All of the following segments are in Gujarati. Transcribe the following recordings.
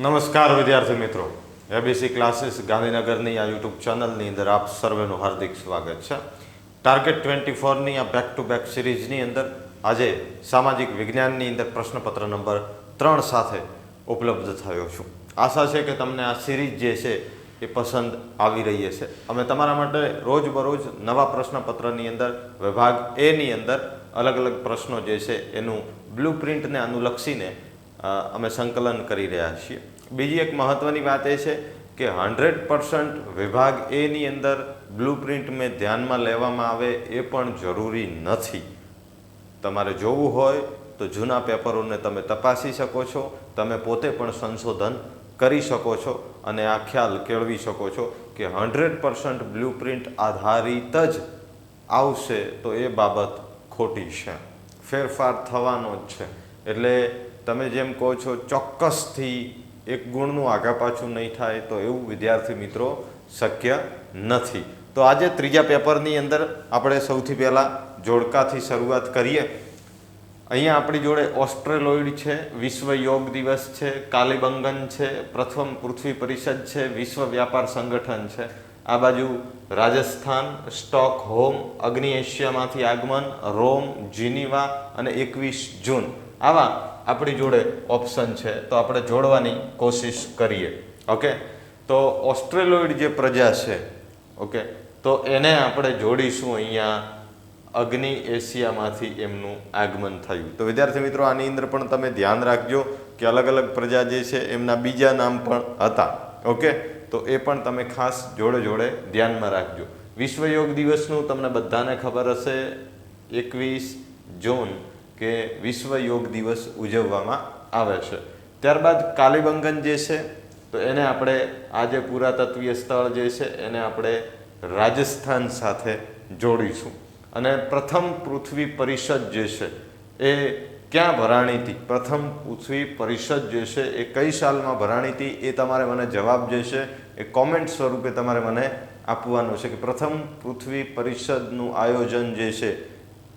નમસ્કાર વિદ્યાર્થી મિત્રો. એબીસી ક્લાસીસ ગાંધીનગરની આ યુટ્યુબ ચેનલની અંદર આપ સર્વેનું હાર્દિક સ્વાગત છે. ટાર્ગેટ ટ્વેન્ટી ફોરની આ બેક ટુ બેક સિરીઝની અંદર આજે સામાજિક વિજ્ઞાનની અંદર પ્રશ્નપત્ર નંબર ત્રણ સાથે ઉપલબ્ધ થયો છું. આશા છે કે તમને આ સિરીઝ જે છે એ પસંદ આવી રહી હશે. અમે તમારા માટે રોજબરોજ નવા પ્રશ્નપત્રની અંદર, વિભાગ એની અંદર અલગ અલગ પ્રશ્નો જે છે એનું બ્લુ પ્રિન્ટને અનુલક્ષીને અમે સંકલન કરી રહ્યા છીએ. બીજી એક મહત્ત્વની વાત એ છે કે હંડ્રેડ પર્સન્ટ વિભાગ એની અંદર બ્લુ પ્રિન્ટ મેં ધ્યાનમાં લેવામાં આવે એ પણ જરૂરી નથી. તમારે જોવું હોય તો જૂના પેપરોને તમે તપાસી શકો છો, તમે પોતે પણ સંશોધન કરી શકો છો અને આ ખ્યાલ કેળવી શકો છો કે હંડ્રેડ પર્સન્ટ બ્લુ પ્રિન્ટ આધારિત જ આવશે તો એ બાબત ખોટી છે. ફેરફાર થવાનો જ છે. એટલે તમે જેમ કહો છો, ચોક્કસથી એક ગુણનું આગા પાછું નહીં થાય તો એવું વિદ્યાર્થી મિત્રો શક્ય નથી. તો આજે ત્રીજા પેપરની અંદર આપણે સૌથી પહેલાં જોડકાથી શરૂઆત કરીએ. અહીંયા આપણી જોડે ઓસ્ટ્રેલોઇડ છે, વિશ્વ યોગ દિવસ છે, કાલીબંગન છે, પ્રથમ પૃથ્વી પરિષદ છે, વિશ્વ વ્યાપાર સંગઠન છે. આ બાજુ રાજસ્થાન સ્ટોક હોમ અગ્નિ એશિયામાંથી આગમન, રોમ, જીનીવા અને એકવીસ જૂન. આવા આપણી જોડે ઓપ્શન છે, તો આપણે જોડવાની કોશિશ કરીએ. ઓકે તો ઓસ્ટ્રેલોઇડ જે પ્રજા છે ઓકે તો એને આપણે જોડીશું અહીંયા અગ્નિ એશિયામાંથી એમનું આગમન થયું. તો વિદ્યાર્થી મિત્રો, આની અંદર પણ તમે ધ્યાન રાખજો કે અલગ અલગ પ્રજા જે છે, એમના બીજા નામ પણ હતા. ઓકે તો એ પણ તમે ખાસ જોડે જોડે ધ્યાનમાં રાખજો. વિશ્વ યોગ દિવસનું તમને બધાને ખબર હશે, એકવીસ જૂન કે વિશ્વ યોગ દિવસ ઉજવવામાં આવે છે. ત્યારબાદ કાલીબંગન જે છે, તો એને આપણે આ જે પુરાતત્વીય સ્થળ જે છે, એને આપણે રાજસ્થાન સાથે જોડીશું. અને પ્રથમ પૃથ્વી પરિષદ જે છે, એ ક્યાં ભરાણી હતી? પ્રથમ પૃથ્વી પરિષદ જે છે, એ કઈ સાલમાં ભરાણી હતી? એ તમારે મને જવાબ જે છે, એ કોમેન્ટ સ્વરૂપે તમારે મને આપવાનું છે કે પ્રથમ પૃથ્વી પરિષદનું આયોજન જે છે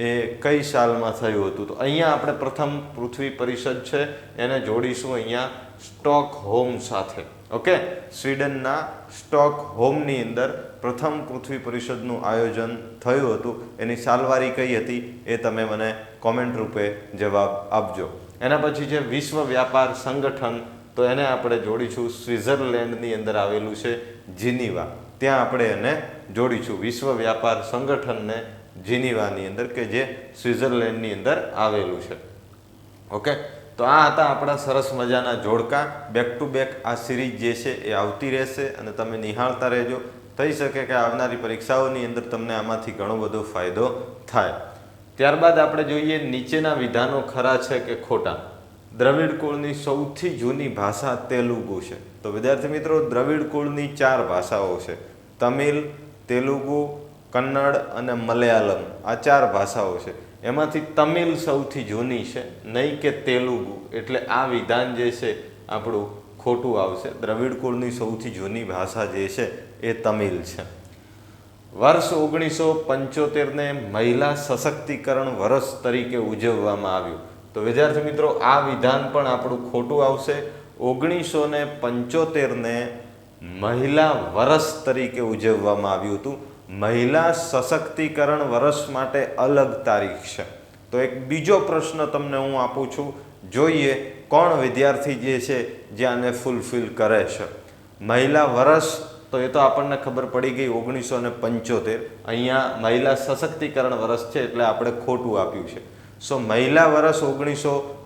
એ કઈ સાલમાં થયું હતું? તો અહીંયા આપણે પ્રથમ પૃથ્વી પરિષદ છે, એને જોડીશું અહીંયા સ્ટોક હોમ સાથે. ઓકે? સ્વીડનના સ્ટોક હોમની અંદર પ્રથમ પૃથ્વી પરિષદનું આયોજન થયું હતું. એની સાલવારી કઈ હતી એ તમે મને કોમેન્ટ રૂપે જવાબ આપજો. એના પછી છે વિશ્વ વ્યાપાર સંગઠન, તો એને આપણે જોડીશું. સ્વિટ્ઝરલેન્ડની અંદર આવેલું છે જીનીવા. ત્યાં આપણે એને જોડીશું. વિશ્વ વ્યાપાર સંગઠનને જીનીવાની અંદર કે જે સ્વિટ્ઝરલેન્ડની અંદર આવેલું છે. ઓકે? તો આ હતા આપણા સરસ મજાના જોડકા. બેક ટુ બેક આ સિરીઝ જે છે એ આવતી રહેશે અને તમે નિહાળતા રહેજો. થઈ શકે કે આવનારી પરીક્ષાઓની અંદર તમને આમાંથી ઘણો બધો ફાયદો થાય. ત્યારબાદ આપણે જોઈએ નીચેના વિધાનો ખરા છે કે ખોટા. દ્રવિડ કુળની સૌથી જૂની ભાષા તેલુગુ છે. તો વિદ્યાર્થી મિત્રો, દ્રવિડ કુળની ચાર ભાષાઓ છે. તમિલ, તેલુગુ કન્નડ અને મલયાલમ આ ચાર ભાષાઓ છે. એમાંથી તમિલ સૌથી જૂની છે, નહીં કે તેલુગુ. એટલે આ વિધાન જે છે, આપણું ખોટું આવશે. દ્રવિડ કુળની સૌથી જૂની ભાષા જે છે, એ તમિલ છે. વર્ષ ઓગણીસો પંચોતેરને મહિલા સશક્તિકરણ વર્ષ તરીકે ઉજવવામાં આવ્યું. તો વિદ્યાર્થી મિત્રો, આ વિધાન પણ આપણું ખોટું આવશે. ઓગણીસો ને પંચોતેરને મહિલા વર્ષ તરીકે ઉજવવામાં આવ્યું હતું. મહિલા સશક્તિકરણ વર્ષ માટે અલગ તારીખ છે. તો એક બીજો પ્રશ્ન તમને હું આપું છું. જોઈએ કોણ વિદ્યાર્થી જે છે જે આને ફૂલફિલ કરે છે. મહિલા વર્ષ તો એ તો આપણને ખબર પડી ગઈ ઓગણીસો ને પંચોતેર. અહીંયા મહિલા સશક્તિકરણ વર્ષ છે એટલે આપણે ખોટું આપ્યું છે. સો મહિલા વર્ષ ઓગણીસો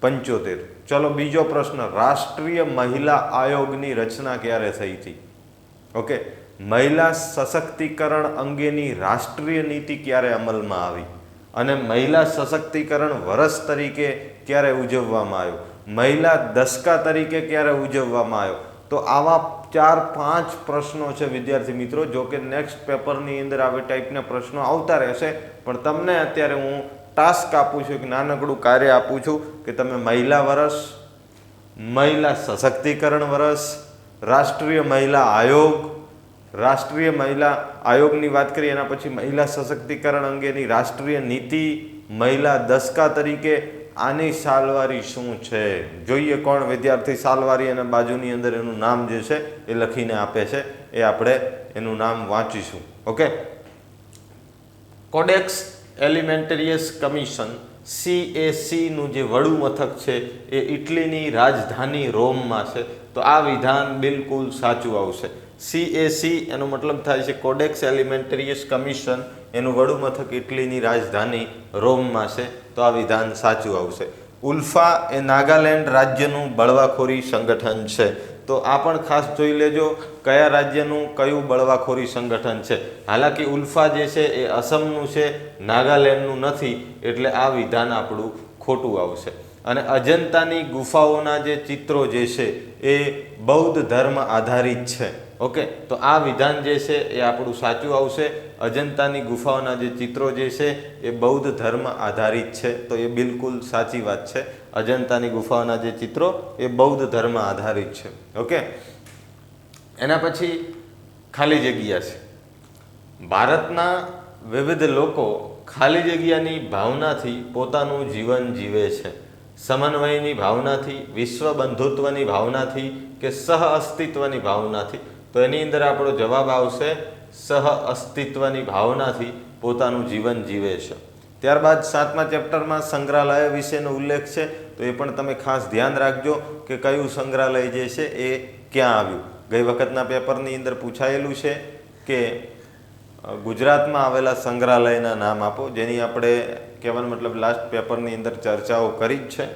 પંચોતેર. ચલો બીજો પ્રશ્ન, રાષ્ટ્રીય મહિલા આયોગની રચના ક્યારે થઈ હતી? ઓકે. મહિલા સશક્તિકરણ અંગેની રાષ્ટ્રીય નીતિ ક્યારે અમલમાં આવી? અને મહિલા સશક્તિકરણ વર્ષ તરીકે ક્યારે ઉજવવામાં આવ્યો? મહિલા દસકા તરીકે ક્યારે ઉજવવામાં આવ્યો? તો આવા ચાર, પાંચ પ્રશ્નો છે, વિદ્યાર્થી મિત્રો, જો કે નેક્સ્ટ પેપરની અંદર આવી ટાઈપના પ્રશ્નો આવતા રહેશે. પણ તમને અત્યારે હું ટાસ્ક આપું છું કે નાનકડું કાર્ય આપું છું, કે તમે મહિલા વર્ષ મહિલા સશક્તિકરણ વર્ષ રાષ્ટ્રીય મહિલા આયોગ રાષ્ટ્રીય મહિલા આયોગની વાત કરીએ, એના પછી મહિલા સશક્તિકરણ અંગેની રાષ્ટ્રીય નીતિ મહિલા દસકા તરીકે આની સાલવારી શું છે? જોઈએ કોણ વિદ્યાર્થી સાલવારી અને બાજુની અંદર એનું નામ જે છે એ લખીને આપે છે. એ આપણે એનું નામ વાંચીશું. ઓકે? કોડેક્સ એલિમેન્ટરિયસ કમિશન સીએસીનું જે વડું મથક છે એ ઇટલીની રાજધાની રોમમાં છે. તો આ વિધાન બિલકુલ સાચું આવશે. સીએસી એનો મતલબ થાય છે કોડેક્સ એલિમેન્ટરિયસ કમિશન એનું વડુમથક ઇટલીની રાજધાની રોમમાં છે. તો આ વિધાન સાચું આવશે. ઉલ્ફા એ નાગાલેન્ડ રાજ્યનું બળવાખોરી સંગઠન છે. તો આ પણ ખાસ જોઈ લેજો કયા રાજ્યનું કયું બળવાખોરી સંગઠન છે. હાલાકી ઉલ્ફા જે છે એ અસમનું છે, નાગાલેન્ડનું નથી. એટલે આ વિધાન આપણું ખોટું આવશે. અને અજંતાની ગુફાઓના જે ચિત્રો જે છે એ બૌદ્ધ ધર્મ આધારિત છે. ઓકે? તો આ વિધાન જે છે એ આપણું સાચું આવશે. અજંતાની ગુફાઓના જે ચિત્રો જે છે એ બૌદ્ધ ધર્મ આધારિત છે. તો એ બિલકુલ સાચી વાત છે. અજંતાની ગુફાઓના જે ચિત્રો એ બૌદ્ધ ધર્મ આધારિત છે. ઓકે? એના પછી ખાલી જગ્યા છે. ભારતના વિવિધ લોકો ખાલી જગ્યાની ભાવનાથી પોતાનું જીવન જીવે છે. સમન્વયની ભાવનાથી વિશ્વ બંધુત્વની ભાવનાથી કે સહ અસ્તિત્વની ભાવનાથી? તો એની અંદર આપણો જવાબ આવશે, સહ અસ્તિત્વની ભાવનાથી પોતાનું જીવન જીવે છે. ત્યારબાદ સાતમા ચેપ્ટરમાં સંગ્રહાલય વિશેનો ઉલ્લેખ છે. તો એ પણ તમે ખાસ ધ્યાન રાખજો કે કયું સંગ્રહાલય જે છે એ ક્યાં આવ્યું? ગઈ વખતના પેપરની અંદર પૂછાયેલું છે કે ગુજરાતમાં આવેલા સંગ્રહાલયના નામ આપો, જેની આપણે કહેવાનો મતલબ લાસ્ટ પેપરની અંદર ચર્ચાઓ કરી જ છે.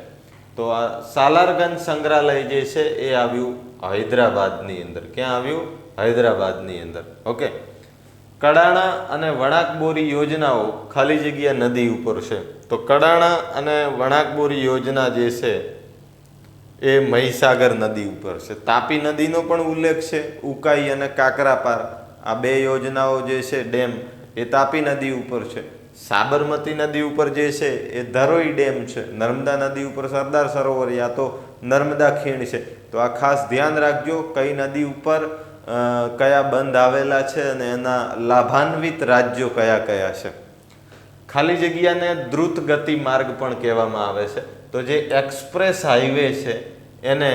તો આ સાલારગંજ સંગ્રહાલય જે છે, એ આવ્યું હૈદરાબાદની અંદર. ક્યાં આવ્યું? હૈદરાબાદની અંદર. ઓકે કડાણા અને વણાકબોરી યોજનાઓ ખાલી જગ્યા નદી ઉપર છે. તો કડાણા અને વણાકબોરી યોજના જે છે, એ મહીસાગર નદી ઉપર છે. તાપી નદીનો પણ ઉલ્લેખ છે, ઉકાઈ અને કાકરાપાર. આ બે યોજનાઓ જે છે, ડેમ, એ તાપી નદી ઉપર છે. સાબરમતી નદી ઉપર જે છે, એ ધરોઈ ડેમ છે. નર્મદા નદી ઉપર સરદાર સરોવર યા તો નર્મદા ખીણ છે. તો આ ખાસ ધ્યાન રાખજો કઈ નદી ઉપર કયા બંધ આવેલા છે અને એના લાભાન્વિત રાજ્યો કયા કયા છે. ખાલી જગ્યાને દ્રુત ગતિ માર્ગ પણ કહેવામાં આવે છે. તો જે એક્સપ્રેસ હાઈવે છે, એને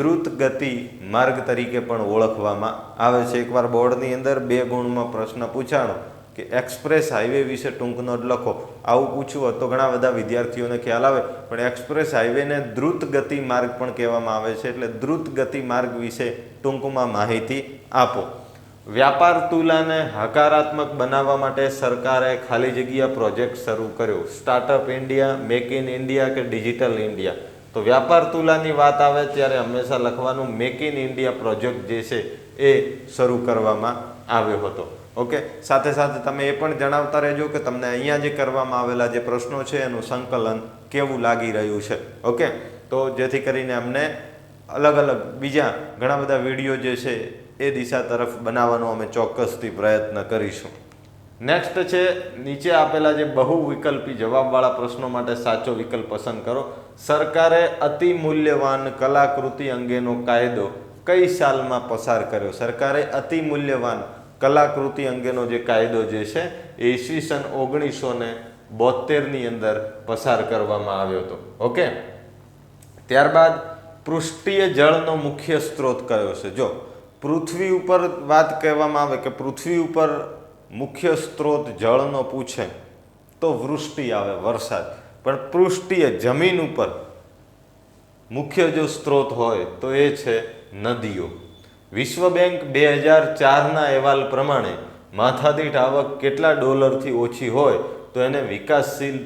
દ્રુત ગતિ માર્ગ તરીકે પણ ઓળખવામાં આવે છે. એકવાર બોર્ડની અંદર બે ગુણમાં પ્રશ્ન પૂછાણો કે એક્સપ્રેસ હાઈવે વિશે ટૂંક જ લખો. આવું પૂછવું તો ઘણા બધા વિદ્યાર્થીઓને ખ્યાલ આવે, પણ એક્સપ્રેસ હાઈવેને દ્રુત ગતિ માર્ગ પણ કહેવામાં આવે છે. એટલે દ્રુત ગતિ માર્ગ વિશે ટૂંકમાં માહિતી આપો. વ્યાપાર તુલાને હકારાત્મક બનાવવા માટે સરકારે ખાલી જગ્યા પ્રોજેક્ટ શરૂ કર્યો. Startup India, make in India કે ડિજિટલ ઇન્ડિયા? તો વ્યાપાર તુલાની વાત આવે ત્યારે હંમેશા લખવાનું મેક ઇન ઇન્ડિયા પ્રોજેક્ટ જે છે એ શરૂ કરવામાં આવ્યો હતો. ઓકે સાથે સાથે તમે એ પણ જણાવતા રહેજો કે તમને અહીંયા જે કરવામાં આવેલા જે પ્રશ્નો છે એનું સંકલન કેવું લાગી રહ્યું છે. ઓકે તો જેથી કરીને અમને અલગ અલગ બીજા ઘણા બધા વીડિયો જે છે એ દિશા તરફ બનાવવાનો અમે ચોક્કસથી પ્રયત્ન કરીશું. નેક્સ્ટ છે, નીચે આપેલા જે બહુ વિકલ્પી જવાબવાળા પ્રશ્નો માટે સાચો વિકલ્પ પસંદ કરો. સરકારે અતિ મૂલ્યવાન કલાકૃતિ અંગેનો કાયદો કઈ સાલમાં પસાર કર્યો? સરકારે અતિ મૂલ્યવાન કલાકૃતિ અંગેનો જે કાયદો જે છે, એ ઈસવીસન ઓગણીસો ને બોતેરની અંદર પસાર કરવામાં આવ્યો હતો. ઓકે? ત્યારબાદ પૃષ્ઠીય જળનો મુખ્ય સ્ત્રોત કયો છે? જો, પૃથ્વી ઉપર વાત કહેવામાં આવે કે પૃથ્વી ઉપર મુખ્ય સ્ત્રોત જળનો પૂછે, તો વૃષ્ટિ આવે, વરસાદ. પણ પૃષ્ઠીય જમીન ઉપર મુખ્ય જો સ્ત્રોત હોય તો એ છે નદીઓ. વિશ્વ બેંક બે હજાર ચારના અહેવાલ પ્રમાણે માથાદીઠ આવક કેટલા ડોલરથી ઓછી હોય તો એને વિકાસશીલ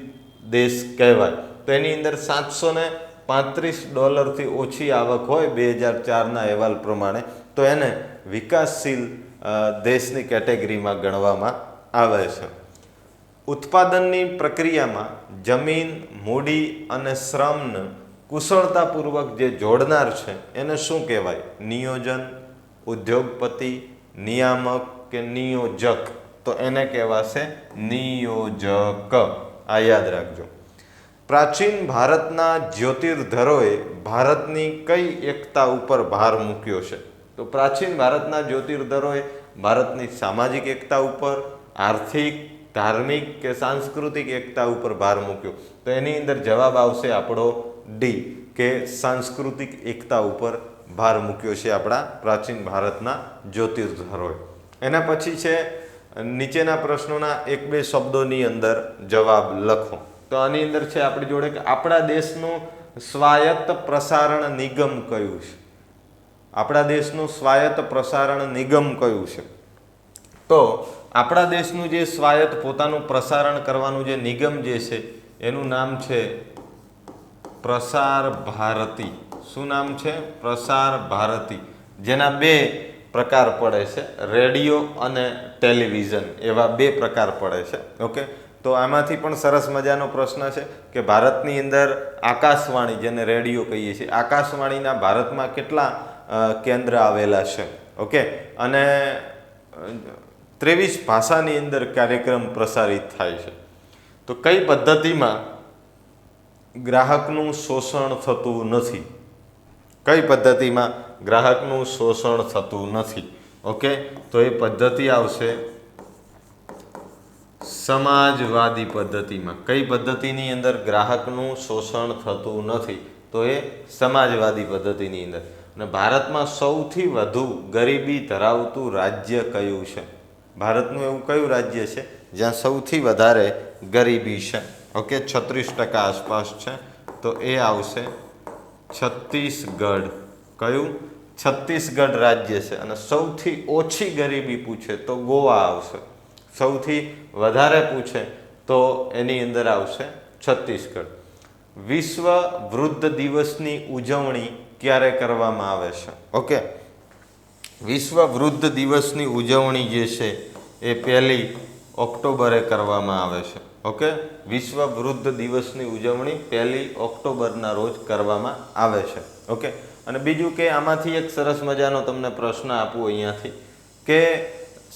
દેશ કહેવાય. તો એની અંદર સાતસો ને પાંત્રીસ ડોલરથી ઓછી આવક હોય બે હજાર ચારના અહેવાલ પ્રમાણે તો એને વિકાસશીલ દેશની કેટેગરીમાં ગણવામાં આવે છે. ઉત્પાદનની પ્રક્રિયામાં જમીન, મૂડી અને શ્રમને કુશળતાપૂર્વક જે જોડનાર છે, એને શું કહેવાય? નિયોજન, ઉદ્યોગપતિ, નિયામક કે નિયોજક? તો એને કહેવાશે નિયોજક. આ યાદ રાખજો. પ્રાચીન ભારતના જ્યોતિર્ધરોએ ભારતની કઈ એકતા ઉપર ભાર મૂક્યો છે? તો પ્રાચીન ભારતના જ્યોતિર્ધરોએ ભારતની સામાજિક એકતા ઉપર, આર્થિક ધાર્મિક કે સાંસ્કૃતિક એકતા ઉપર ભાર મૂક્યો. તો એની અંદર જવાબ આવશે આપણો ડી, કે સાંસ્કૃતિક એકતા ઉપર ભાર મૂક્યો છે આપણા પ્રાચીન ભારતના જ્યોતિર્ધરોએ. એના પછી છે, નીચેના પ્રશ્નોના એક બે શબ્દોની અંદર જવાબ લખો. તો આની અંદર છે આપણી જોડે કે આપણા દેશનું સ્વાયત્ત પ્રસારણ નિગમ કયું છે? આપણા દેશનું સ્વાયત્ત પ્રસારણ નિગમ કયું છે? તો આપણા દેશનું જે સ્વાયત્ત પોતાનું પ્રસારણ કરવાનું જે નિગમ જે છે, એનું નામ છે પ્રસાર ભારતી. શું નામ છે? પ્રસાર ભારતી. જેના બે પ્રકાર પડે છે, રેડિયો અને ટેલિવિઝન. એવા બે પ્રકાર પડે છે. ઓકે? તો આમાંથી પણ સરસ મજાનો પ્રશ્ન છે કે ભારતની અંદર આકાશવાણી, જેને રેડિયો કહીએ છીએ, આકાશવાણીના ભારતમાં કેટલા કેન્દ્ર આવેલા છે? ઓકે? અને ત્રેવીસ ભાષાની અંદર કાર્યક્રમ પ્રસારિત થાય છે. તો કઈ પદ્ધતિમાં ગ્રાહકનું શોષણ થતું નથી? કઈ પદ્ધતિમાં ગ્રાહકનું શોષણ થતું નથી? ઓકે, તો એ પદ્ધતિ આવશે સમાજવાદી પદ્ધતિમાં. કઈ પદ્ધતિની અંદર ગ્રાહકનું શોષણ થતું નથી? તો એ સમાજવાદી પદ્ધતિની અંદર. અને ભારતમાં સૌથી વધુ ગરીબી ધરાવતું રાજ્ય કયું છે? ભારતનું એવું કયું રાજ્ય છે જ્યાં સૌથી વધારે ગરીબી છે? ઓકે, છત્રીસ ટકા આસપાસ છે. તો એ આવશે છત્તીસગઢ. કયું? છત્તીસગઢ રાજ્ય છે અને સૌથી ઓછી ગરીબી પૂછે તો ગોવા આવશે. સૌથી વધારે પૂછે તો એની અંદર આવશે છત્તીસગઢ. વિશ્વ વૃદ્ધ દિવસની ઉજવણી ક્યારે કરવામાં આવે છે? ઓકે વિશ્વ વૃદ્ધ દિવસની ઉજવણી જે છે એ પહેલી ઓક્ટોબરે કરવામાં આવે છે. ઓકે? વિશ્વ વૃદ્ધ દિવસની ઉજવણી પહેલી ઓક્ટોબરના રોજ કરવામાં આવે છે. ઓકે? અને બીજું કે આમાંથી એક સરસ મજાનો તમને પ્રશ્ન આપું અહીંયાથી કે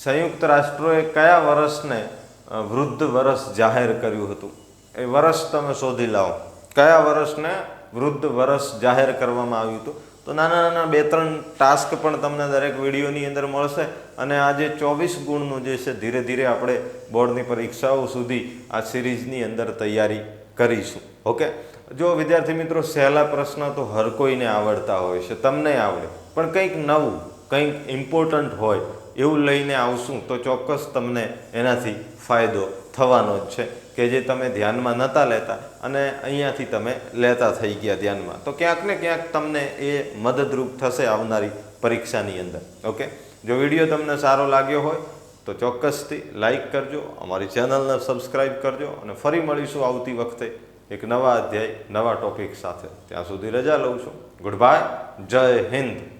સંયુક્ત રાષ્ટ્રોએ કયા વર્ષને વૃદ્ધ વર્ષ જાહેર કર્યું હતું? એ વર્ષ તમે શોધી લાવો. કયા વર્ષને વૃદ્ધ વર્ષ જાહેર કરવામાં આવ્યું હતું? તો નાના નાના બે ત્રણ ટાસ્ક પણ તમને દરેક વિડીયોની અંદર મળશે અને આ જે ચોવીસ ગુણનું જે છે ધીરે ધીરે આપણે બોર્ડની પરીક્ષાઓ સુધી આ સિરીઝની અંદર તૈયારી કરીશું. ઓકે? જો વિદ્યાર્થી મિત્રો, સહેલા પ્રશ્ન તો હર કોઈને આવડતા હોય છે, તમને આવડે. પણ કંઈક નવું, કંઈક ઇમ્પોર્ટન્ટ હોય એવું લઈને આવશું તો ચોક્કસ તમને એનાથી ફાયદો થવાનો જ છે. કે જે તમે ધ્યાનમાં નહોતા લેતા અને અહીંયાથી તમે લેતા થઈ ગયા ધ્યાનમાં. તો ક્યાંક ને ક્યાંક તમને એ મદદરૂપ થશે આવનારી પરીક્ષાની અંદર. ઓકે? જો વીડિયો તમને સારો લાગ્યો હોય, તો ચોક્કસથી લાઈક કરજો, અમારી ચેનલને સબસ્ક્રાઈબ કરજો અને ફરી મળીશું આવતી વખતે એક નવા અધ્યાય, નવા ટોપિક સાથે. ત્યાં સુધી રજા લઉં છું. ગુડ બાય જય હિન્દ.